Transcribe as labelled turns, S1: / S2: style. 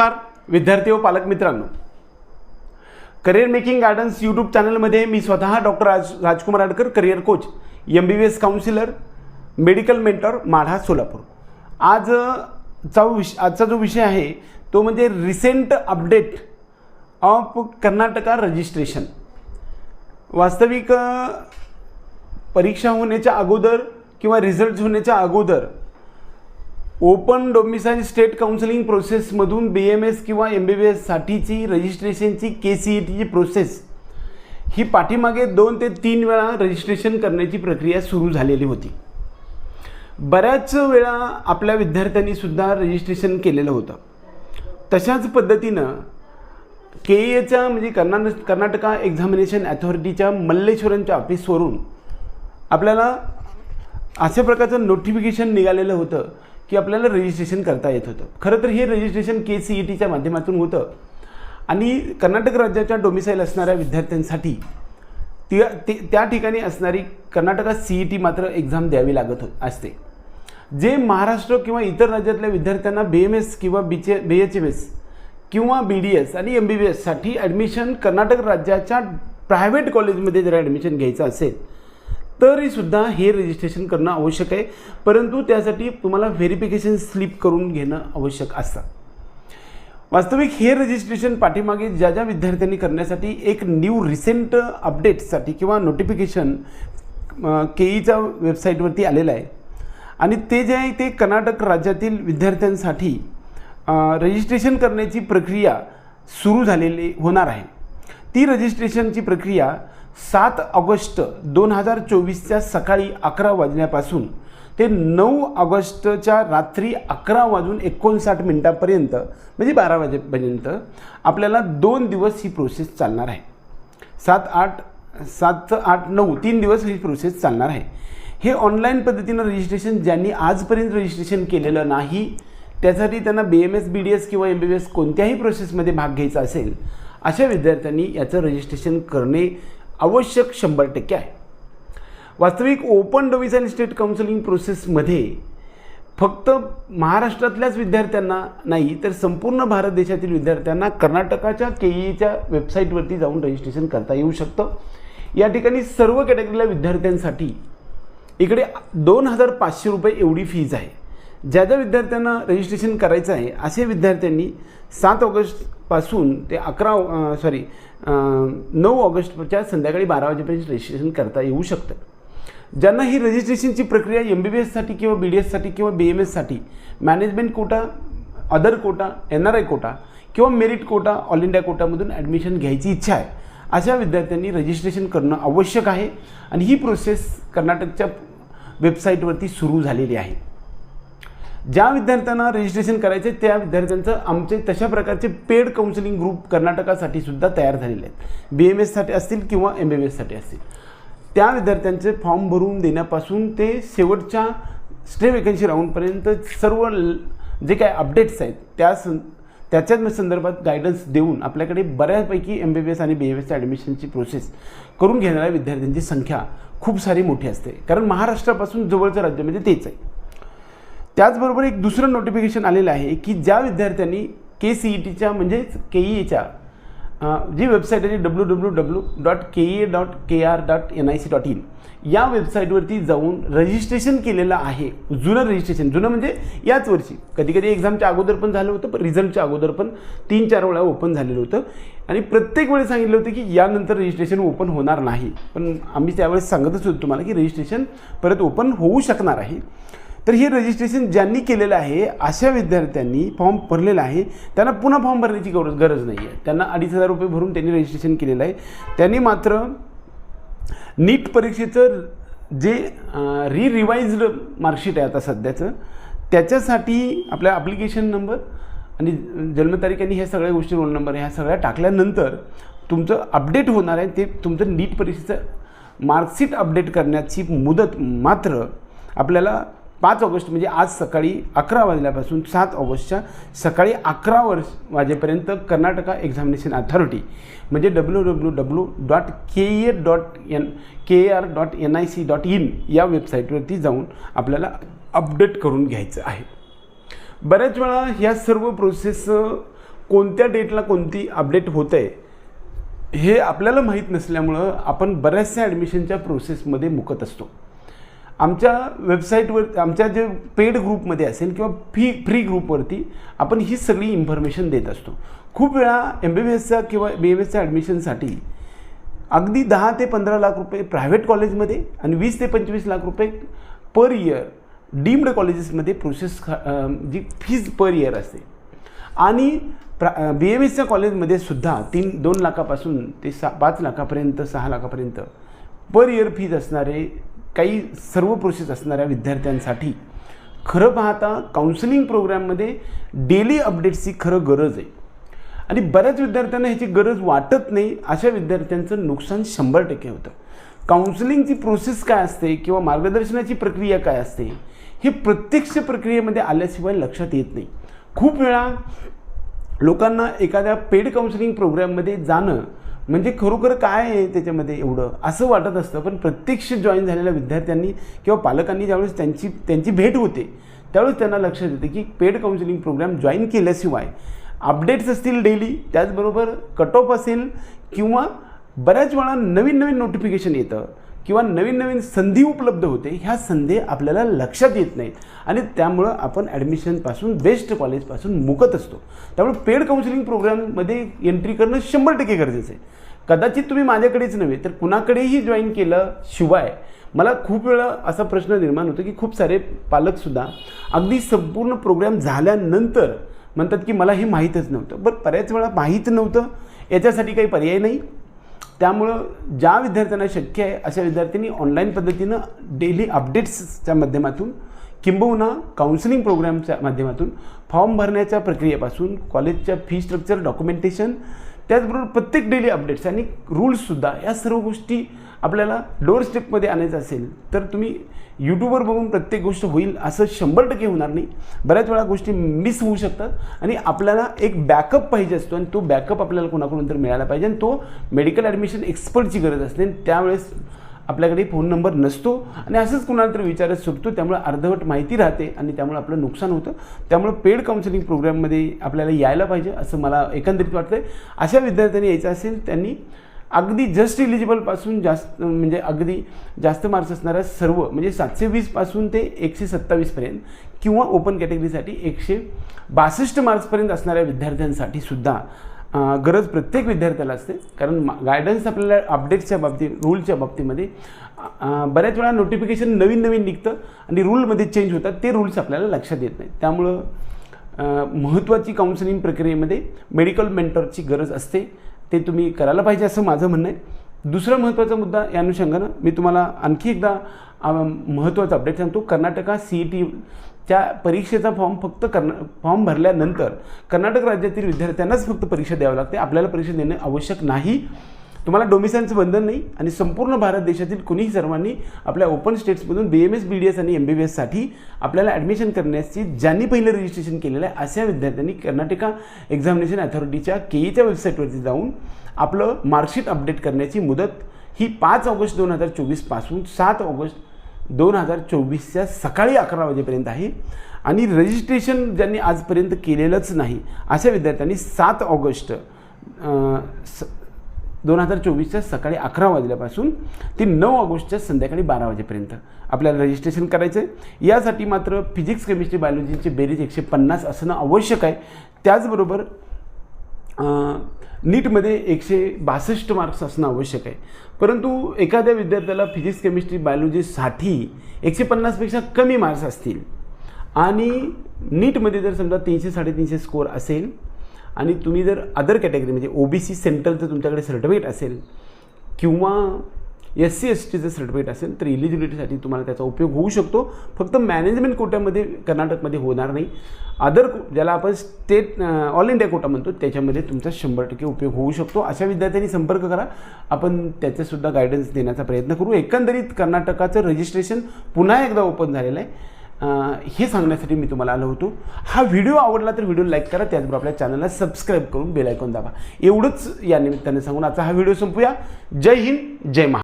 S1: नमस्कार विद्यार्थी व पालक मित्रांनो. करिअर मेकिंग गार्डन्स यूट्यूब चॅनलमध्ये मी स्वतः doctor Raj Rajkumar Adkar career coach M B B S counsellor medical mentor Madha Solapur. आज चा विष आजचा जो विषय आहे तो म्हणजे recent update of Karnataka registration वास्तविक परीक्षा होण्याच्या अगोदर किंवा रिझल्ट होण्याच्या अगोदर ओपन डोमिसाईल स्टेट काउन्सिलिंग प्रोसेसमधून बी एम एस किंवा एम बी बी एससाठीची रजिस्ट्रेशनची के सी ई टीची प्रोसेस. ही पाठीमागे दोन ते तीन वेळा रजिस्ट्रेशन करण्याची प्रक्रिया सुरू झालेली होती. बऱ्याच वेळा आपल्या विद्यार्थ्यांनीसुद्धा रजिस्ट्रेशन केलेलं होतं. तशाच पद्धतीनं के एच्या म्हणजे कर्नाटक कर्नाटका एक्झामिनेशन अथॉरिटीच्या मल्लेश्वरांच्या ऑफिसवरून आपल्याला अशा प्रकारचं नोटिफिकेशन निघालेलं होतं की आपल्याला रजिस्ट्रेशन करता येत होतं. खरं तर हे रजिस्ट्रेशन के सी ई टीच्या माध्यमातून होतं. आणि कर्नाटक राज्याच्या डोमिसाईल असणाऱ्या विद्यार्थ्यांसाठी ती ते त्या ठिकाणी असणारी कर्नाटकात सी ई टी मात्र एक्झाम द्यावी लागत हो असते. जे महाराष्ट्र किंवा इतर राज्यातल्या विद्यार्थ्यांना बी एम एस किंवा बीचे बी एच एम एस किंवा बी डी एस आणि एम बी बी एससाठी ॲडमिशन कर्नाटक राज्याच्या प्रायव्हेट कॉलेजमध्ये जर ॲडमिशन घ्यायचं असेल तरीसुद्धा हे रजिस्ट्रेशन करणं आवश्यक आहे. परंतु त्यासाठी तुम्हाला व्हेरिफिकेशन स्लिप करून घेणं आवश्यक असतं. वास्तविक हे रजिस्ट्रेशन पाठीमागे ज्या ज्या विद्यार्थ्यांनी करण्यासाठी एक न्यू रिसेंट अपडेटसाठी किंवा नोटिफिकेशन के ईच्या वेबसाईटवरती आलेलं आहे. आणि ते जे आहे ते कर्नाटक राज्यातील विद्यार्थ्यांसाठी रजिस्ट्रेशन करण्याची प्रक्रिया सुरू झालेली होणार आहे. ती रजिस्ट्रेशनची प्रक्रिया सात ऑगस्ट दोन हजार चोवीसच्या सकाळी अकरा वाजल्यापासून ते नऊ ऑगस्टच्या रात्री अकरा वाजून एकोणसाठ मिनटापर्यंत म्हणजे बारा वाजेपर्यंत आपल्याला दोन दिवस ही प्रोसेस चालणार आहे. सात आठ सात आठ नऊ तीन दिवस ही प्रोसेस चालणार आहे. हे ऑनलाईन पद्धतीनं रजिस्ट्रेशन ज्यांनी आजपर्यंत रजिस्ट्रेशन केलेलं नाही त्यासाठी त्यांना B M S B D S किंवा एम बी बी एस कोणत्याही प्रोसेसमध्ये भाग घ्यायचा असेल अशा विद्यार्थ्यांनी याचं रजिस्ट्रेशन करणे आवश्यक शंभर टक्के आहे. वास्तविक ओपन डोमिसाईल स्टेट काउन्सिलिंग प्रोसेसमध्ये फक्त महाराष्ट्रातल्याच विद्यार्थ्यांना नाही तर संपूर्ण भारत देशातील विद्यार्थ्यांना कर्नाटकाच्या के ईच्या वेबसाईटवरती जाऊन रजिस्ट्रेशन करता येऊ शकतं. या ठिकाणी सर्व कॅटेगरीला विद्यार्थ्यांसाठी इकडे दोन हजार पाचशे रुपये एवढी फीज आहे. ज्या ज्या विद्यार्थ्यांना रजिस्ट्रेशन करायचं आहे असे विद्यार्थ्यांनी सात ऑगस्ट पासून ते अकरा सॉरी नऊ ऑगस्टच्या संध्याकाळी बारा वाजेपर्यंत रजिस्ट्रेशन करता येऊ शकतं. ज्यांना ही रजिस्ट्रेशनची प्रक्रिया एम बी बी एससाठी किंवा बी डी एससाठी किंवा B M एससाठी management quota other quota N R I quota किंवा मेरिट कोटा ऑल इंडिया कोटामधून ॲडमिशन घ्यायची इच्छा आहे अशा विद्यार्थ्यांनी रजिस्ट्रेशन करणं आवश्यक आहे. आणि ही प्रोसेस कर्नाटकच्या वेबसाईटवरती सुरू झालेली आहे. ज्या विद्यार्थ्यांना रजिस्ट्रेशन करायचे त्या विद्यार्थ्यांचं आमचे तशा प्रकारचे पेड काउन्सिलिंग ग्रुप कर्नाटकासाठी सुद्धा तयार झालेले आहेत. बी एम एससाठी असतील किंवा एम बी बी एससाठी असतील. त्या विद्यार्थ्यांचे फॉर्म भरून देण्यापासून ते शेवटच्या स्टे वेकन्सी राऊंडपर्यंत सर्व ल- जे काय अपडेट्स आहेत त्या सं त्याच्याच संदर्भात गायडन्स देऊन आपल्याकडे बऱ्यापैकी एम बी बी एस आणि बी एम एसच्या ॲडमिशनची प्रोसेस करून घेणाऱ्या विद्यार्थ्यांची संख्या खूप सारी मोठी असते. कारण महाराष्ट्रापासून जवळचं राज्य म्हणजे तेच आहे. त्याचबरोबर एक दुसरं नोटिफिकेशन आलेलं आहे की ज्या विद्यार्थ्यांनी के सी ई टीच्या म्हणजेच के ई एच्या जी वेबसाईट आहे W W W dot K E A dot K R dot N I C dot in या वेबसाईटवरती जाऊन रजिस्ट्रेशन केलेलं आहे. जुनं रजिस्ट्रेशन जुनं म्हणजे याच वर्षी. कधी कधी एक्झामच्या अगोदर पण झालं होतं पण रिझल्टच्या अगोदर पण तीन चार वेळा ओपन झालेलं होतं. आणि प्रत्येक वेळेस सांगितलं होतं की यानंतर रजिस्ट्रेशन ओपन होणार नाही. पण आम्ही त्यावेळेस सांगतच होतो तुम्हाला की रजिस्ट्रेशन परत ओपन होऊ शकणार आहे. तर हे रजिस्ट्रेशन ज्यांनी केलेलं आहे अशा विद्यार्थ्यांनी फॉर्म भरलेला आहे. त्यांना पुन्हा फॉर्म भरण्याची गरज गरज नाही आहे त्यांना अडीच हजार रुपये भरून त्यांनी रजिस्ट्रेशन केलेलं आहे. त्यांनी मात्र नीट परीक्षेचं जे री रिवाइज्ड मार्कशीट आहे आता सध्याचं त्याच्यासाठी आपल्या ॲप्लिकेशन नंबर आणि जन्मतारीख आणि ह्या सगळ्या गोष्टी रोल नंबर ह्या सगळ्या टाकल्यानंतर तुमचं अपडेट होणार आहे. ते तुमचं नीट परीक्षेचं मार्कशीट अपडेट करण्याची मुदत मात्र आपल्याला पाच ऑगस्ट म्हणजे आज सकाळी अकरा वाजल्यापासून सात ऑगस्टच्या सकाळी अकरा वर्ष वाजेपर्यंत कर्नाटका एक्झामिनेशन अथॉरिटी म्हणजे W W W dot K A dot N K R dot N I C dot in या वेबसाईटवरती जाऊन आपल्याला अपडेट करून घ्यायचं आहे. बऱ्याच वेळा ह्या सर्व प्रोसेस कोणत्या डेटला कोणती अपडेट होत आहे हे आपल्याला माहीत नसल्यामुळं आपण बऱ्याचशा ॲडमिशनच्या प्रोसेसमध्ये मुकत असतो. आमच्या वेबसाईटवर आमच्या जे पेड ग्रुपमध्ये असेल किंवा फी फ्री ग्रुपवरती आपण ही सगळी इन्फॉर्मेशन देत असतो. खूप वेळा एम बी बी एसचा किंवा बी एम एसच्या ॲडमिशनसाठी अगदी दहा ते पंधरा लाख रुपये प्रायव्हेट कॉलेजमध्ये आणि वीस ते पंचवीस लाख रुपये पर इयर डीम्ड कॉलेजेसमध्ये प्रोसेस खा जी फीज पर इयर असते. आणि प्रा बी एम एसच्या कॉलेजमध्ये सुद्धा तीन दोन लाखापासून ते सा पाच लाखापर्यंत सहा लाखापर्यंत पर इयर फीज असणारे काही सर्व प्रोसेस असणाऱ्या विद्यार्थ्यांसाठी खरं पाहता काउन्सिलिंग प्रोग्राममध्ये डेली अपडेट्सची खरं गरज आहे. आणि बऱ्याच विद्यार्थ्यांना ह्याची गरज वाटत नाही अशा विद्यार्थ्यांचं नुकसान शंभर टक्के होतं. काउन्सिलिंगची प्रोसेस काय असते किंवा मार्गदर्शनाची प्रक्रिया काय असते हे प्रत्यक्ष प्रक्रियेमध्ये आल्याशिवाय लक्षात येत नाही. खूप वेळा लोकांना एखाद्या पेड काउन्सिलिंग प्रोग्राममध्ये जाणं म्हणजे खरोखर काय आहे त्याच्यामध्ये एवढं? असं वाटत असतं पण प्रत्यक्ष जॉईन झालेल्या विद्यार्थ्यांनी किंवा पालकांनी ज्यावेळेस त्यांची त्यांची भेट होते त्यावेळेस त्यांना लक्षात येते की पेड काउन्सिलिंग प्रोग्राम जॉईन केल्याशिवाय अपडेट्स असतील डेली त्याचबरोबर कट ऑफ असेल किंवा बऱ्याच वेळा नवीन नवीन नोटिफिकेशन येतं. किंवा नवीन नवीन संधी उपलब्ध होते ह्या संधी आपल्याला लक्षात येत नाहीत. आणि त्यामुळं आपण ॲडमिशनपासून बेस्ट कॉलेजपासून मुकत असतो. त्यामुळे पेड काउन्सिलिंग प्रोग्राममध्ये एंट्री करणं शंभर टक्के गरजेचं आहे. कदाचित तुम्ही माझ्याकडेच नव्हे तर कुणाकडेही जॉईन केलं शिवाय मला खूप वेळा असा प्रश्न निर्माण होतो की खूप सारे पालकसुद्धा अगदी संपूर्ण प्रोग्राम झाल्यानंतर म्हणतात की मला हे माहीतच नव्हतं. बरं बऱ्याच वेळा माहीत नव्हतं याच्यासाठी काही पर्याय नाही. त्यामुळं ज्या विद्यार्थ्यांना शक्य आहे अशा विद्यार्थ्यांनी ऑनलाईन पद्धतीनं डेली अपडेट्सच्या माध्यमातून किंबहुना काउन्सिलिंग प्रोग्रामच्या माध्यमातून फॉर्म भरण्याच्या प्रक्रियेपासून कॉलेजच्या फी स्ट्रक्चर डॉक्युमेंटेशन त्याचबरोबर प्रत्येक डेली अपडेट्स आणि रूल्ससुद्धा या सर्व गोष्टी आपल्याला डोअर स्टेपमध्ये आणायचं असेल तर तुम्ही यूट्यूबवर बघून प्रत्येक गोष्ट होईल असं शंभर टक्के होणार नाही. बऱ्याच वेळा गोष्टी मिस होऊ शकतात आणि आपल्याला एक बॅकअप पाहिजे असतो आणि तो बॅकअप आपल्याला कोणाकडून तर मिळाला पाहिजे आणि तो मेडिकल ॲडमिशन एक्सपर्टची गरज असते. आणि त्यावेळेस आपल्याकडे फोन नंबर नसतो आणि असंच कुणाला तरी विचारत सुटतो त्यामुळे अर्धवट माहिती राहते आणि त्यामुळे आपलं नुकसान होतं. त्यामुळे पेड काउन्सिलिंग प्रोग्राममध्ये आपल्याला यायला पाहिजे असं मला एकंदरीत वाटतं आहे अशा विद्यार्थ्यांनी यायचं असेल त्यांनी अगदी जस्ट इलिजिबलपासून जास्त म्हणजे अगदी जास्त मार्क्स असणाऱ्या सर्व म्हणजे सातशे वीसपासून ते एकशे सत्तावीसपर्यंत किंवा ओपन कॅटेगरीसाठी एकशे बासष्ट मार्क्सपर्यंत असणाऱ्या विद्यार्थ्यांसाठी सुद्धा गरज प्रत्येक विद्यार्थ्याला असते. कारण गायडन्स आपल्याला अपडेट्सच्या बाबतीत रूलच्या बाबतीमध्ये बऱ्याच वेळा नोटिफिकेशन नवीन नवीन निघतं आणि रूलमध्ये चेंज होतात. ते रूल्स आपल्याला लक्षात येत नाहीत. त्यामुळं महत्त्वाची काउन्सिलिंग प्रक्रियेमध्ये मेडिकल मेंटरची गरज असते. ते तुम्ही करायला पाहिजे असं माझं म्हणणं आहे. दुसरा महत्त्वाचा मुद्दा या अनुषंगानं मी तुम्हाला आणखी एकदा महत्त्वाचा अपडेट सांगतो. कर्नाटका सी ई टी त्या परीक्षेचा फॉर्म फक्त कर्ना फॉर्म भरल्यानंतर कर्नाटक राज्यातील विद्यार्थ्यांनाच फक्त परीक्षा द्यावी लागते. आपल्याला परीक्षा देणे आवश्यक नाही. तुम्हाला डोमिसाईलचं बंधन नाही आणि संपूर्ण भारत देशातील कुणीही सर्वांनी आपल्या open स्टेट्समधून B M S B D S आणि एम बी बी एससाठी आपल्याला ॲडमिशन करण्याची ज्यांनी पहिलं रजिस्ट्रेशन केलेलं आहे अशा विद्यार्थ्यांनी कर्नाटका एक्झामिनेशन अथॉरिटीच्या केईच्या वेबसाईटवरती जाऊन आपलं मार्कशीट अपडेट करण्याची मुदत ही पाच ऑगस्ट दोन हजार चोवीसपासून सात ऑगस्ट दोन हजार चोवीसच्या सकाळी अकरा वाजेपर्यंत आहे. आणि रजिस्ट्रेशन ज्यांनी आजपर्यंत केलेलंच नाही अशा विद्यार्थ्यांनी सात ऑगस्ट स दोन हजार चोवीसच्या सकाळी अकरा वाजल्यापासून ते नऊ ऑगस्टच्या संध्याकाळी बारा वाजेपर्यंत आपल्याला रजिस्ट्रेशन करायचं आहे यासाठी मात्र फिजिक्स केमिस्ट्री बायोलॉजीची बेरीज एकशे पन्नास असणं आवश्यक आहे. त्याचबरोबर नीटमध्ये एकशे बासष्ट मार्क्स असणं आवश्यक आहे. परंतु एखाद्या विद्यार्थ्याला फिजिक्स केमिस्ट्री बायोलॉजीसाठी एकशे पन्नासपेक्षा कमी मार्क्स असतील. आणि नीटमध्ये जर समजा तीनशे साडेतीनशे स्कोअर असेल आणि तुम्ही जर अदर कॅटेगरी म्हणजे ओ बी सी सेंट्रलचं तुमच्याकडे सर्टिफिकेट असेल किंवा एस सी एस टीचं सर्टिफिकेट असेल तर इलिजिबिलिटीसाठी तुम्हाला त्याचा उपयोग होऊ शकतो. फक्त मॅनेजमेंट कोट्यामध्ये कर्नाटकमध्ये होणार नाही. अदर ज्याला आपण स्टेट ऑल इंडिया कोटा म्हणतो त्याच्यामध्ये तुमचा शंभर टक्के उपयोग होऊ शकतो. अशा विद्यार्थ्यांनी संपर्क करा. आपण त्याचंसुद्धा गायडन्स देण्याचा प्रयत्न करू. एकंदरीत कर्नाटकाचं रजिस्ट्रेशन पुन्हा एकदा ओपन झालेलं आहे. हे सांगण्यासाठी मी तुम्हाला आलो होतो. हा व्हिडिओ आवडला तर व्हिडिओ लाईक करा. त्याचबरोबर आपल्या चॅनलला सबस्क्राईब करून बेल आयकॉन दाबा. एवढंच या निमित्ताने सांगून आजचा हा व्हिडिओ संपूया. जय हिंद जय महा